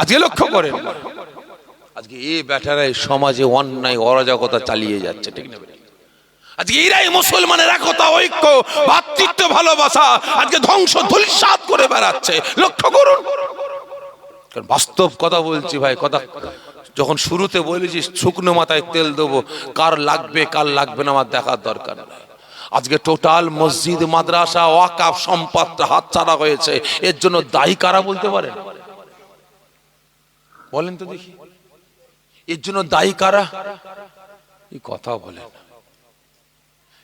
আজকে লক্ষ্য করেন আজকে এই ব্যাটারা এই সমাজে অন্যায়, অরাজকতা চালিয়ে যাচ্ছে, ঠিক না আজকে এরাই মুসলমানের একতা, ঐক্য, ভাতৃত্ব, ভালোবাসা, আজকে ধ্বংস ধুলিসাত করে বেড়াচ্ছে। লক্ষ্য করুন। কারণ বাস্তব কথা বলছি ভাই, কথা যখন শুরুতে বলেছি শুকনো মাথায় তেল দেবো, কার লাগবে কার লাগবে না আমার দেখার দরকার নাই। আজকে টোটাল মসজিদ, মাদ্রাসা ওয়াকাফ সম্পদটা হাতছাড়া হয়েছে। এর জন্য দায়ী কারা বলতে পারেন? বলেন তো দেখি। এর জন্য দায়ী কারা? এই কথা বলেন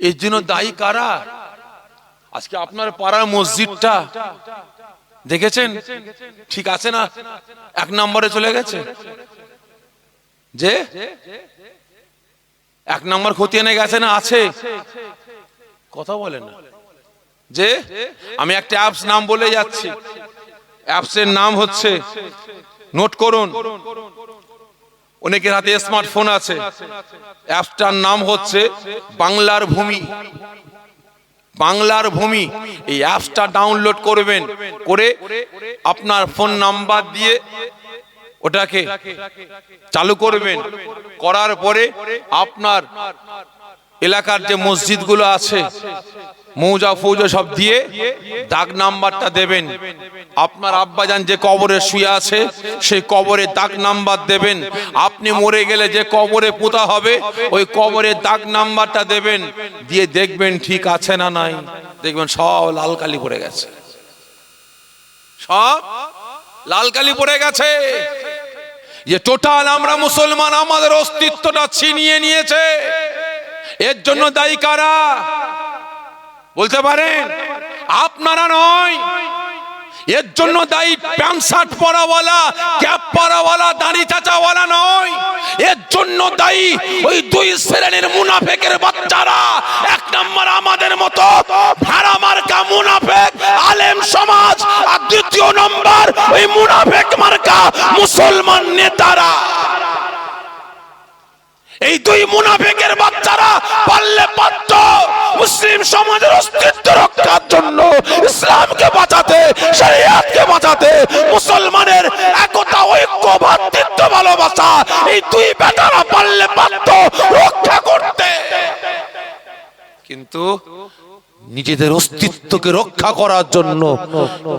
এর জন্য দায়ী কারা? আজকে আপনার পাড়ার মসজিদটা, দেখেছেন? ঠিক আছে না? এক নম্বরে চলে গেছে। যে? এক নম্বর খতিয়ে নিয়ে গেছে না আছে? কথা বলেন না। যে? আমি একটা অ্যাপস নাম বলে যাচ্ছি। অ্যাপসের নাম হচ্ছে নোট করুন। অনেকের হাতে স্মার্টফোন আছে। অ্যাপটার নাম হচ্ছে বাংলার ভূমি। বাংলার ভূমি। এই অ্যাপসটা ডাউনলোড করবেন। করে আপনার ফোন নাম্বার দিয়ে ওটাকে চালু করবেন। করার পরে আপনার এলাকার যে মসজিদগুলো আছে, মৌজা ফৌজা সব দিয়ে দাগ নাম্বারটা দেবেন। আপনার আব্বাজান যে কবরে শুয়ে আছে, সেই কবরে দাগ নাম্বার দেবেন। আপনি মরে গেলে যে কবরে পোতা হবে, ওই কবরে দাগ নাম্বারটা দেবেন। দিয়ে দেখবেন ঠিক আছে না নাই। দেখবেন সব লাল কালি পড়ে গেছে। সব লাল কালি পড়ে গেছে। যে টোটাল আমরা মুসলমান, আমাদের অস্তিত্বটা ছিনিয়ে নিয়েছে। এর জন্য দায়ী কারা? বলতে পারেন, আপনারা নয়। এর জন্য দায়ী প্যান্ট শার্ট পরাওয়ালা, ক্যাপ পরাওয়ালা, দাড়ি চাচাওয়ালা নয়। এর জন্য দায়ী ওই দুই শ্রেণির মুনাফেকের বাচ্চারা। এক নম্বর আমাদের মতো ভেড়া মার্কা মুনাফেক আলেম সমাজ, আর দ্বিতীয় নম্বর ওই মুনাফেক মার্কা মুসলমান নেতারা। এই দুই মুনাফিকের বাচ্চারা পারলে পারত মুসলিম সমাজের অস্তিত্ব রক্ষার জন্য ইসলামকে বাঁচাতে, শরিয়াতকে বাঁচাতে, মুসলমানের একতা, ঐক্য, ভাতৃত্ব, ভালোবাসা এই দুই বেটারা পারলে পারত রক্ষা করতে। কিন্তু নিজেদের অস্তিত্বকে রক্ষা করার জন্য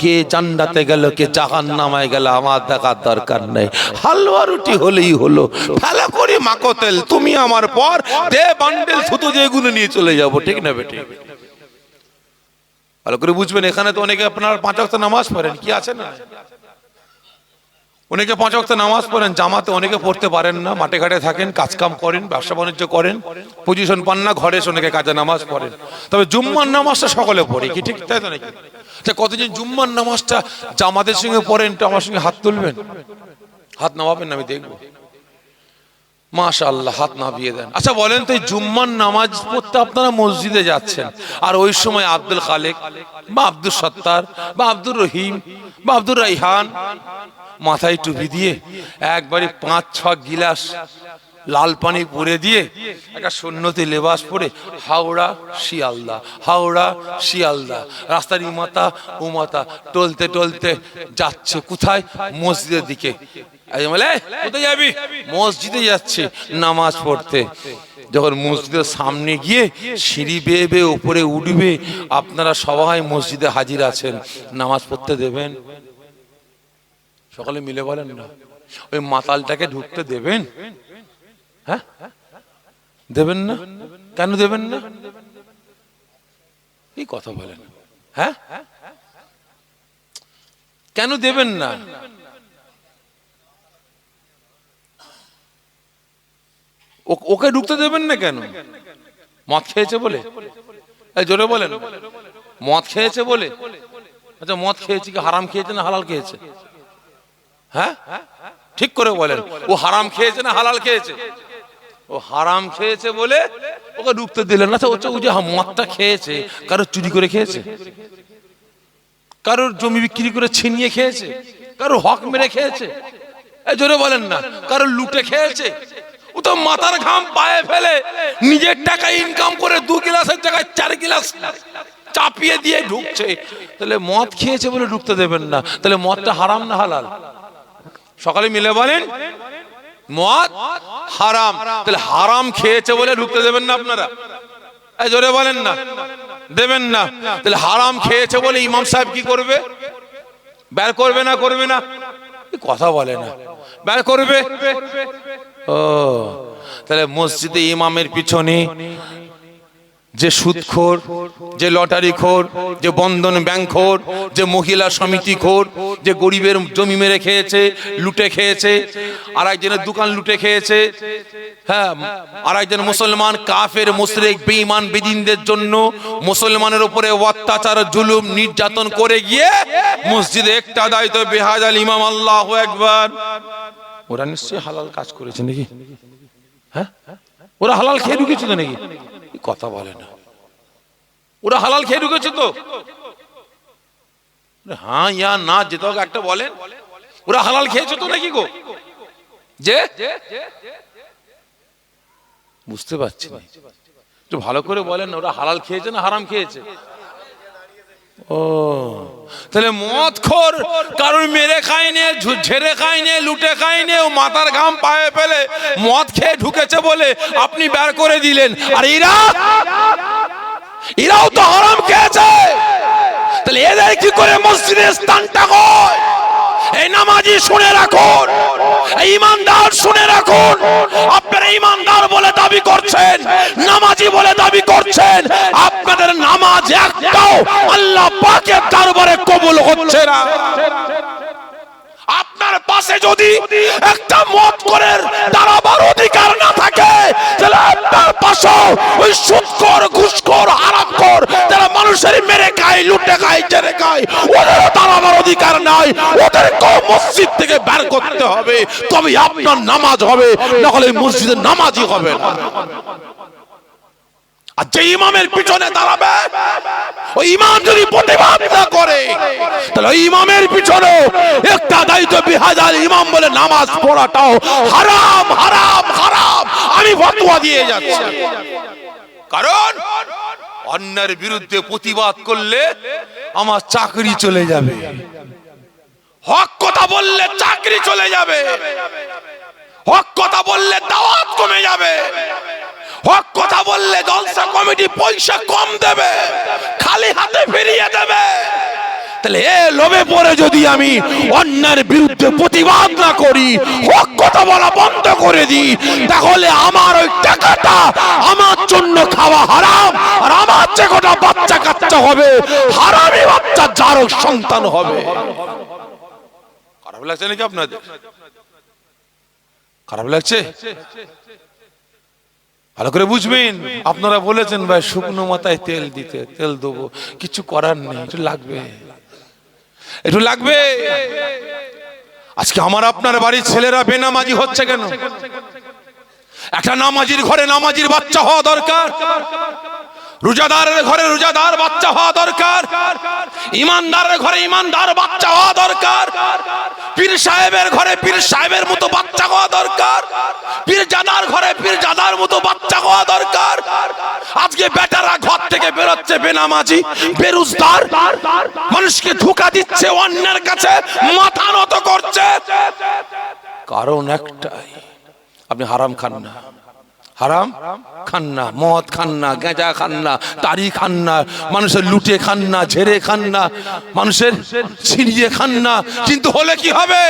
কে জান্নাতে গেল, কে জাহান নামায় গেল, আমার দেখার দরকার নেই। হালুয়া রুটি হলেই হলো। ফেলা করি মাকতেল, তুমি আমার পর। দে বান্ডেল শুধু যেগুলো নিয়ে চলে যাব। ঠিক না বেটি? ভালো করে বুঝবেন, এখানে তো অনেকে আপনার পাঁচ নামাজ পড়েন, কি আছে না? অনেকে পাঁচ অক্ত নামাজ পড়েন, জামাতে অনেকে পড়তে পারেন না, মাঠে ঘাটে থাকেন, কাজকাম করেন, ব্যবসা বাণিজ্য করেন পজিশন পান না, ঘরে অনেকে কাজে নামাজ পড়েন। তবে জুম্মার নামাজটা সকলে পড়ে, কি ঠিক? তাই তো নাকি? তা কতদিন জুম্মার নামাজটা জামাতের সঙ্গে পড়েন তো আমার সঙ্গে হাত তুলবেন। হাত নামাবেন আমি দেখব। মাশা আল্লাহ হাত নামিয়ে দেন। আচ্ছা বলেন তো জুম্মার নামাজ পড়তে আপনারা মসজিদে যাচ্ছেন। আর ওই সময় আব্দুল খালেক বা আব্দুল সত্তার বা আব্দুর রহিম বা আব্দুর রাইহান মাথায় টুপি দিয়ে একবারে পাঁচ ছ গিলাস লাল পানি পরে দিয়ে একটা সন্ন্যতি লেবাস পরে, হাওড়া শিয়ালদা হাওড়া শিয়ালদা। রাস্তার ইমাতা উমাতা টলতে টলতে যাচ্ছে কোথায়? মসজিদের দিকে। কোথায় যাবি? মসজিদে যাচ্ছে নামাজ পড়তে। যখন মসজিদের সামনে গিয়ে সিঁড়ি বেয়ে বেয়ে উপরে উঠবে, আপনারা সবাই মসজিদে হাজির আছেন। নামাজ পড়তে দেবেন? সকালে মিলে বলেন না। ওই মাতালটাকে ঢুকতে দেবেন? হ্যাঁ? দেবেন না? কেন দেবেন না? এই কথা বলেন? হ্যাঁ? কেন দেবেন না? ওকে ঢুকতে দেবেন না কেন? মদ খেয়েছে বলে? জোরে বলেন। মদ খেয়েছে বলে? আচ্ছা মদ খেয়েছে কি হারাম খেয়েছে না হালাল খেয়েছে? হ্যাঁ? ঠিক করে বলেন। ও হারাম খেয়েছে না হালাল খেয়েছে? ও হারাম খেয়েছে বলে ওকে ঢুকতে দিলেন না। তো ও যে মদটা খেয়েছে কারও চুরি করে খেয়েছে? কারোর জমি বিক্রি করে ছিনিয়ে খেয়েছে? কারোর হক মেরে খেয়েছে? এই জোরে বলেন না, কারোর লুটে খেয়েছে? ও তো মাথার ঘাম পায়ে ফেলে নিজের টাকা ইনকাম করে দু গিলাসের জায়গায় চার গিলাস চাপিয়ে দিয়ে ঢুকছে। তাহলে মদ খেয়েছে বলে ঢুকতে দেবেন না। তাহলে মদটা হারাম না হালাল? সকালে মিলে বলেন মদ? হারাম। তাহলে হারাম খেয়েছে বলে ঢুকতে দেবেন না আপনারা। জোরে বলেন না। দেবেন না। তাহলে হারাম খেয়েছে বলে ইমাম সাহেব কি করবে? বের করবে না করবে না? কথা বলে না। বের করবে? ও। তাহলে মসজিদে ইমামের পিছনে যে সুদখোর, যে লটারি খোর যে বন্ধন ব্যাংক খোর যে মহিলা সমিতি খোর যে গরিবের জমি মেরে খেয়েছে, লুটে খেয়েছে আর একজনের দোকান লুটে খেয়েছে হ্যাঁ আর একজন মুসলমান কাফের, মুশরিক, বেঈমান, বেদিনদের জন্য মুসলমানের উপরে অত্যাচার, জুলুম, নির্যাতন করে গিয়ে মসজিদে একটা দায়িত্ব, বেহাজ আল ইমাম, আল্লাহ একবার ওরা নিশ্চয়ই হালাল কাজ করেছে নাকি? হ্যাঁ? ওরা হালাল খেয়ে ঢুকেছিল নাকি? কথা বলে না। ওরা হালাল খেয়ে ঢুকেছে তো। হ্যাঁ ইয়া না যেতে হোক একটা বলেন ওরা হালাল খেয়েছে তো নাকি গো? যে? বুঝতে পারছি ভালো করে বলেন ওরা হালাল খেয়েছে না হারাম খেয়েছে? ও। তাহলে মদ খোর কারণ মেরে খায়নি ঝেড়ে খায়নি লুটে খাইনে ও মাথার ঘাম পায়ে ফেলে, মদ খেয়ে ঢুকেছে বলে আপনি বের করে দিলেন। আর ইরা এরাও তো হারাম খেয়েছে। তাহলে এদের কি করে মসজিদের স্থানটা হয়? এই নামাজি শুনে রাখুন। এই ইমানদার শুনে রাখুন। আপনারা ইমানদার বলে দাবি করছেন, নামাজি বলে দাবি করছেন। আপনাদের নামাজ একটাও আল্লাহ পাকের দরবারে কবুল হচ্ছে না। আপনার পাশে যদি একটা মত করে দাঁড়াবার অধিকার না থাকে, তাহলে আপনার পাশে ওই সুৎকর ঘুষখোর, হারামখোর যারা মানুষের মেরে খায় লুটে খায় জেরে খায় ওদেরও দাঁড়াবার অধিকার নাই। ওদেরকেও মসজিদ থেকে বের করতে হবে। তবে আপনার নামাজ হবে, নাহলে মসজিদের নামাজই হবে না। আর যে ইমামের পিছনে দাঁড়াবে ইমাম যদি প্রতিবাদ না করে, তাহলে ইমামের পিছনে একটা দায়িত্ব বিহাজার ইমাম বলে নামাজ পড়াটাও হারাম হারাম হারাম। আমি ফতোয়া দিয়ে যাচ্ছি। কারণ অন্যের বিরুদ্ধে প্রতিবাদ করলে আমার চাকরি চলে যাবে। হক কথা বললে চাকরি চলে যাবে। হক কথা বললে দাওয়াত কমে যাবে। হক কথা বললে জলসা কমিটি পয়সা কম দেবে। খালি হাতে ফিরিয়ে দেবে। তাহলে এ লোভে পড়ে যদি আমি অন্যের বিরুদ্ধে প্রতিবাদ না করি কথা বলা বন্ধ করে দিই, তাহলে আমার ওই টাকাটা আমার জন্য খাওয়া হারাম, আর আমার যে কটা বাচ্চা কাচ্চা হবে, হারামি বাচ্চা যারও সন্তান হবে। খারাপ লাগছে নাকি আপনাদের? খারাপ লাগছে? ভালো করে বুঝবেন, আপনারা বলেছেন, ভাই, শুকনো মাথায় তেল দিতে, তেল দেবো। কিছু করার নেই লাগবে। একটু লাগবে? আজকে আমার আপনার বাড়ির ছেলেরা বেনামাজি হচ্ছে কেন? একটা নামাজির ঘরে নামাজির বাচ্চা হওয়া দরকার। রোজাদারের ঘরে রোজাদার বাচ্চা হওয়া দরকার। ইমানদারের ঘরে ইমানদার বাচ্চা হওয়া দরকার। পীর সাহেবের ঘরে পীর সাহেবের মতো বাচ্চা হওয়া দরকার। পীর জাদার ঘরে পীর জাদার মতো বাচ্চা হওয়া দরকার। আজকে বেটারা ঘর থেকে বেরোচ্ছে বেনামাজি বেরুজদার মানুষকে ধোকা দিচ্ছে, অন্যের কাছে মাথা নত করছে। কারণ একটাই, আপনি হারাম খান না। হারাম? খান না মদ খান না গেঁজা খান না তারি খান না মানুষের লুটে খান না ঝেড়ে খান না মানুষের ছিনিয়ে খান না কিন্তু হলে কি হবে?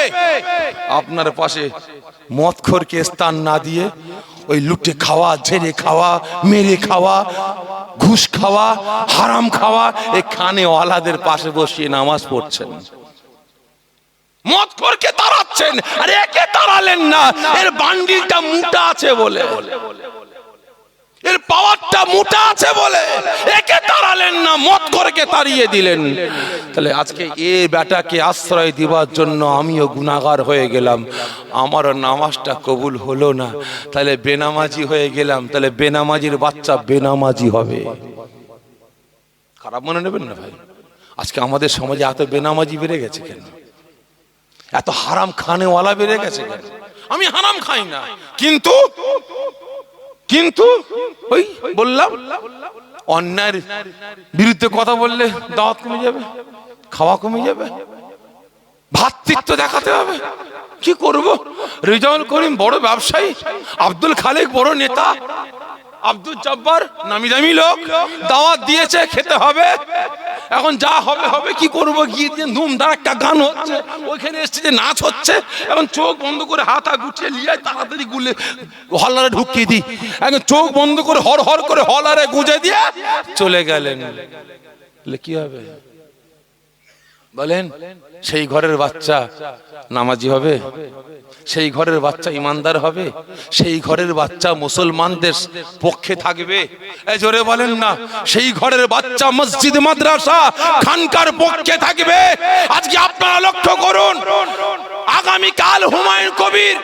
আপনার পাশে মদখোরকে স্থান না দিয়ে ওই লুটে খাওয়া, ঝেড়ে খাওয়া, মেরে খাওয়া, ঘুষ খাওয়া, হারাম খাওয়া এই খানে ওয়ালাদের পাশে বসিয়ে নামাজ পড়ছেন। মদ করকে তাড়াচ্ছেন, আর একে তাড়ালেন না, এর বান্ডিলটা মোটা আছে বলে। এর পাওয়ারটা মোটা আছে বলে একে তাড়ালেন না মত করকে তাড়িয়ে দিলেন। তাহলে আজকে এ বেটাকে আশ্রয় দিবার জন্য আমিও গুনাগার হয়ে গেলাম। আমার নামাজটা কবুল হলো না, তাহলে বেনামাজি হয়ে গেলাম। তাহলে বেনামাজির বাচ্চা বেনামাজি হবে। খারাপ মনে নেবেন না ভাই? আজকে আমাদের সমাজে এত বেনামাজি বেড়ে গেছে কেন? এত হারাম খানেওয়ালা বেড়ে গেছে কেন? আমি হারাম খাই না, কিন্তু কিন্তু ওই বললাম, অন্যায়ের বিরুদ্ধে কথা বললে দাওয়াত কমে যাবে, খাওয়া কমে যাবে, ভাতৃত্ব দেখাতে হবে। কি করব? রেজাউল করিম বড় ব্যবসায়ী, আব্দুল খালেক বড় নেতা, আব্দুল জব্বার নামি দামি লোক, দাওয়াত দিয়েছে, খেতে হবে। এখন যা হবে হবে, কি করব? গিয়ে দিয়ে ধুম একটা গান হচ্ছে, ওইখানে এসছে যে নাচ হচ্ছে। এখন চোখ বন্ধ করে হাত হা গুছিয়ে লিয়ে তাড়াতাড়ি গুলে হলারে ঢুকিয়ে দিই। এখন চোখ বন্ধ করে হর হর করে হলারে গুঁজে দিয়ে চলে গেলেন। কি হবে? বলেন, সেই ঘরের বাচ্চা নামাজি হবে, সেই ঘরের বাচ্চা ইমানদার হবে, সেই ঘরের বাচ্চা মুসলমানদের পক্ষে থাকবে। জোরে বলেন না, সেই ঘরের বাচ্চা মসজিদ, মাদ্রাসা খানকার পক্ষে থাকবে। আজকে আপনারা লক্ষ্য করুন আগামী কাল হুমায়ুন কবির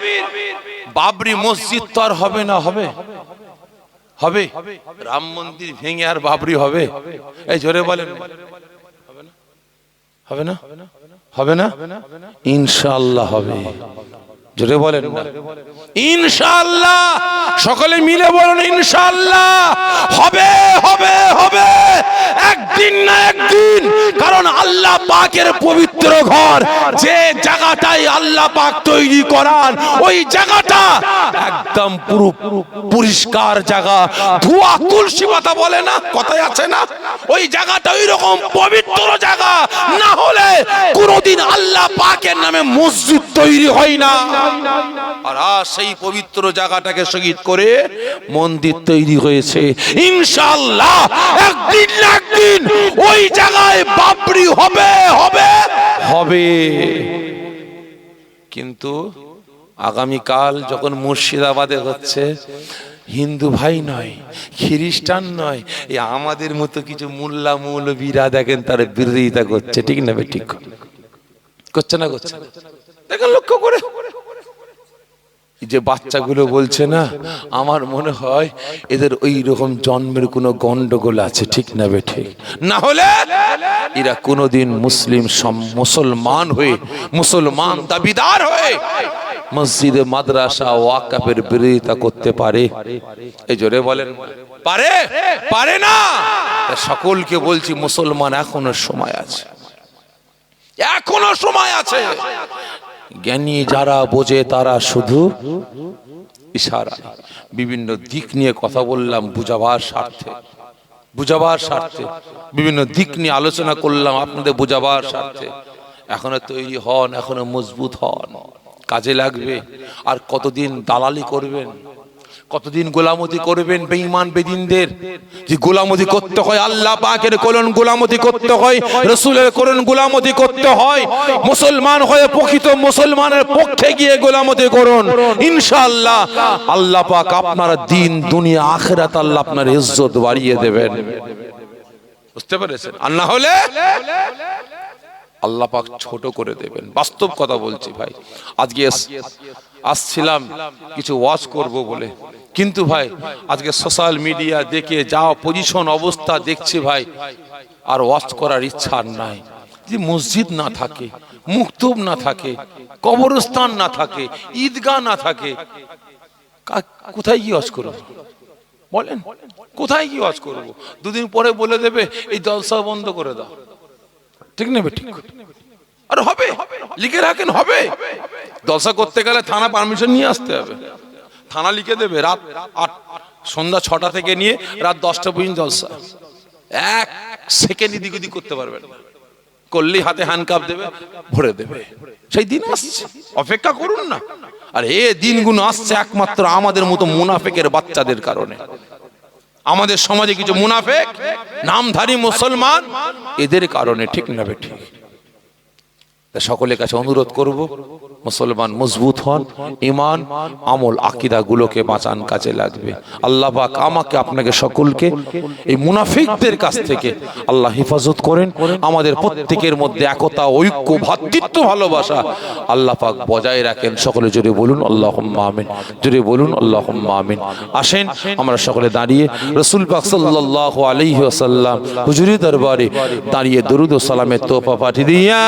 বাবরি মসজিদ তো আর হবে না, হবে হবে। রাম মন্দির ভেঙে আর বাবরি হবে। এই জোরে বলেন হবে না হবে না ইনশাআল্লাহ হবে জোরে বলেন না। ইনশাআল্লাহ, সকলে মিলে বলুন, ইনশাআল্লাহ। হবে হবে হবে। একদিন না একদিন, কারণ আল্লাহ পাকের পবিত্র ঘর, যে জায়গাটাই আল্লাহ পাক তৈরি করান ওই জায়গাটা একদম পুরো পরিষ্কার জায়গা। ধোয়া তুলসী পাতা বলে না, কথায় আছে না? ওই জায়গাটা ওই রকম পবিত্র জায়গা, না হলে কোনোদিন আল্লাহ পাকের নামে মসজিদ তৈরি হয় না। আর সেই পবিত্র জায়গাটাকে করে মন্দির তৈরি হয়েছে। ইনশাআল্লাহ একদিন একদিন ওই জায়গায় বাবরি হবে হবে হবে। কিন্তু আগামীকাল যখন মুর্শিদাবাদে হচ্ছে, হিন্দু ভাই নয়, খ্রিস্টান নয় এই আমাদের মতো কিছু মোল্লা মৌলবীরা দেখেন তার বিরোধিতা করছে, ঠিক না ঠিক? করছে না, করছে দেখেন লক্ষ্য করে। যে বাচ্চাগুলো বলছে না, আমার মনে হয় এদের ওই রকম জন্মের কোনো গন্ডগোল আছে, ঠিক না বে ঠিক? না হলে এরা কোনোদিন মুসলিম মুসলমান হয়ে, মুসলমান দাবিদার হয়ে মসজিদে মাদ্রাসা ওয়াকাফের বিরোধিতা করতে পারে। এই জোরে বলেন, পারে? পারে না? সকলকে বলছি, মুসলমান এখনও সময় আছে। এখনও সময় আছে। জ্ঞানী যারা বোঝে তারা শুধু ইশারা। বিভিন্ন দিক নিয়ে কথা বললাম, বুঝাবার স্বার্থে। বুঝাবার স্বার্থে। বিভিন্ন দিক নিয়ে আলোচনা করলাম, আপনাদের বুঝাবার স্বার্থে। এখনও তৈরি হন, এখনও মজবুত হন। কাজে লাগবে। আর কতদিন দালালি করবেন? কতদিন গোলামতি করবেন বেঈমান বেদিনদের? যে গোলামতি করতে হয়, আল্লাহ পাকের কোলন গোলামতি করতে হয়, রসুলের কোলন গোলামতি করতে হয়, মুসলমান হয়ে প্রকৃত মুসলমানের পক্ষে গিয়ে গোলামতি করুন। ইনশাআল্লাহ, আল্লাহ পাক আপনার দিন, দুনিয়া, আখেরাত আল্লাহ আপনার ইজ্জত বাড়িয়ে দেবেন। বুঝতে পেরেছেন? আর না হলে আল্লাহ পাক ছোট করে দেবেন। বাস্তব কথা বলছি ভাই। আজকে আসছিলাম, কিছু ওয়াজ করব বলে। কিন্তু ভাই, আজকে সোশ্যাল মিডিয়া দেখে যা পজিশন অবস্থা দেখছি ভাই, আর ওয়াজ করার ইচ্ছা আর নাই। যে মসজিদ না থাকে, মুক্তব না থাকে, কবরস্থান না থাকে, ঈদগাহ না থাকে কোথায় কি ওয়াজ করব? বলেন, কোথায় কি ওয়াজ করব? দুদিন পরে বলে দেবে, এই জলসা বন্ধ করে দাও। ঠিক নেবে, ঠিক? আর হবে, লিখে রাখেন, হবে। দলসা করতে গেলে থানা পারমিশন নিয়ে আসতে হবে। থানা লিখে দেবে রাত আট, সন্ধ্যা ছটা থেকে নিয়ে রাত দশটা পর্যন্ত জলসা। এক সেকেন্ড এদিক ওদিক করতে পারবেন না। করলেই হাতে হ্যান্ড কাপ দেবে, ভরে দেবে। সেই দিন আসছে। অপেক্ষা করুন না। আর এ দিনগুলো আসছে একমাত্র আমাদের মতো মুনাফেকের বাচ্চাদের কারণে। আমাদের সমাজে কিছু মুনাফেক, নামধারী মুসলমান, এদের কারণে ঠিক না ঠিক। তা সকলের কাছে অনুরোধ করব, মুসলমান মজবুত হন ইমান আমল আকিদা গুলোকে বাঁচান, কাজে লাগবে। আল্লাহ পাক আমাকে, আপনাকে সকলকে, এই মুনাফিকদের কাছ থেকে আল্লাহ হেফাজত করেন। আমাদের প্রত্যেকের মধ্যে একতা, ঐক্য ভ্রাতৃত্ব ভালোবাসা আল্লাহ পাক বজায় রাখেন। সকলে জোরে বলুন আল্লাহ আমিন। জোরে বলুন আল্লাহ আমিন। আসেন, আমরা সকলে দাঁড়িয়ে রসুল পাক আলাইহি ওয়াসাল্লাম হুজুরি দরবারে দাঁড়িয়ে দরুদ সালামের তোফা পাঠিয়ে দিয়া